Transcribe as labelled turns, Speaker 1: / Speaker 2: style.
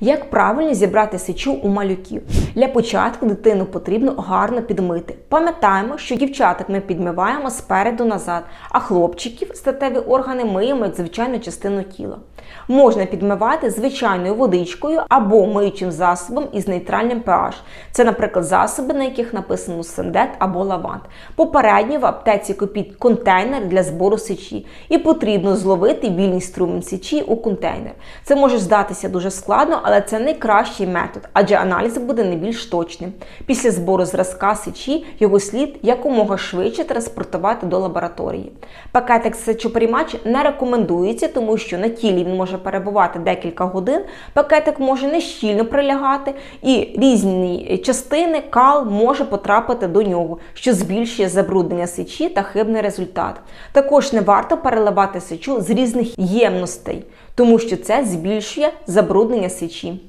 Speaker 1: Як правильно зібрати сечу у малюків? Для початку дитину потрібно гарно підмити. Пам'ятаємо, що дівчаток ми підмиваємо спереду назад, а хлопчиків статеві органи миємо як звичайну частину тіла. Можна підмивати звичайною водичкою або миючим засобом із нейтральним pH. Це, наприклад, засоби, на яких написано сендет або лавант. Попередньо в аптеці купіть контейнер для збору сечі, і потрібно зловити вільний струмінь сечі у контейнер. Це може здатися дуже складно, але це найкращий метод, адже аналіз буде не більш точним. Після збору зразка сечі його слід якомога швидше транспортувати до лабораторії. Пакетик сечоприймач не рекомендується, тому що на тілі він може перебувати декілька годин, пакетик може нещільно прилягати, і різні частини кал може потрапити до нього, що збільшує забруднення сечі та хибний результат. Також не варто переливати сечу з різних ємностей, тому що це збільшує забруднення сечі.